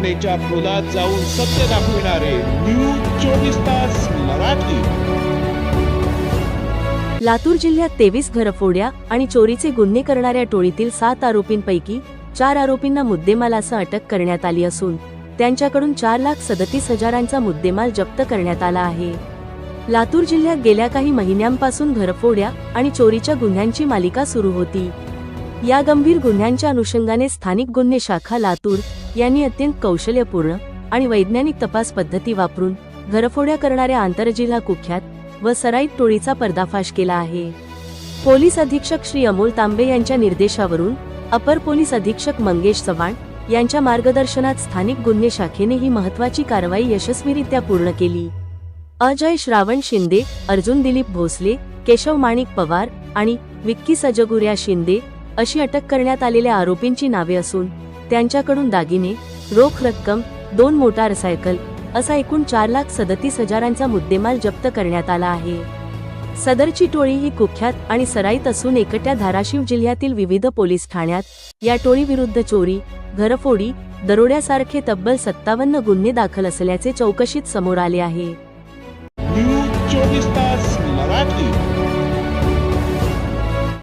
घटनेच्या खोलात जाऊन सत्य दाखविणारे न्यूज चोवीस तास मराठी. लातूर जिल्ह्यात तेवीस घरफोड्या आणि चोरीचे गुन्हे करणाऱ्या टोळीतील सात आरोपींपैकी चार आरोपींना मुद्देमालासह अटक करण्यात आली असून त्यांच्याकडून चार लाख सदतीस हजारांचा मुद्देमाल जप्त करण्यात आला आहे. लातूर जिल्ह्यात गेल्या काही महिन्यांपासून घरफोड्या आणि चोरीच्या गुन्ह्यांची मालिका सुरू होती. या गंभीर गुन्ह्यांच्या अनुषंगाने स्थानिक गुन्हे शाखा लातूर यांनी अत्यंत कौशल्यपूर्ण आणि वैज्ञानिक तपास पद्धती वापरून घरफोड्या करणाऱ्या आंतरजिल्हा कुख्यात व सराईत टोळीचा पर्दाफाश केला आहे. पोलीस अधीक्षक श्री अमोल तांबे यांच्या निर्देशावरून अपर पोलीस अधीक्षक मंगेश चव्हाण यांच्या मार्गदर्शनात स्थानिक गुन्हे शाखेने ही महत्वाची कारवाई यशस्वीरित्या पूर्ण केली. अजय श्रावण शिंदे अर्जुन दिलीप भोसले केशव माणिक पवार आणि विक्की सजगुर्या शिंदे अशी अटक करण्यात आलेल्या आरोपींची नावे असून त्यांच्याकडून दागिने रोख रक्कम दोन मोटारसायकल असा एकूण चार लाख सदतीस हजारांचा मुद्देमाल जप्त करण्यात आला आहे. सदरची टोळी ही कुख्यात आणि सराईत असून एकट्या धाराशिव जिल्ह्यातील विविध पोलीस ठाण्यात या टोळीविरुद्ध चोरी घरफोडी दरोड्यासारखे तब्बल सत्तावन्न गुन्हे दाखल असल्याचे चौकशीत समोर आले आहे.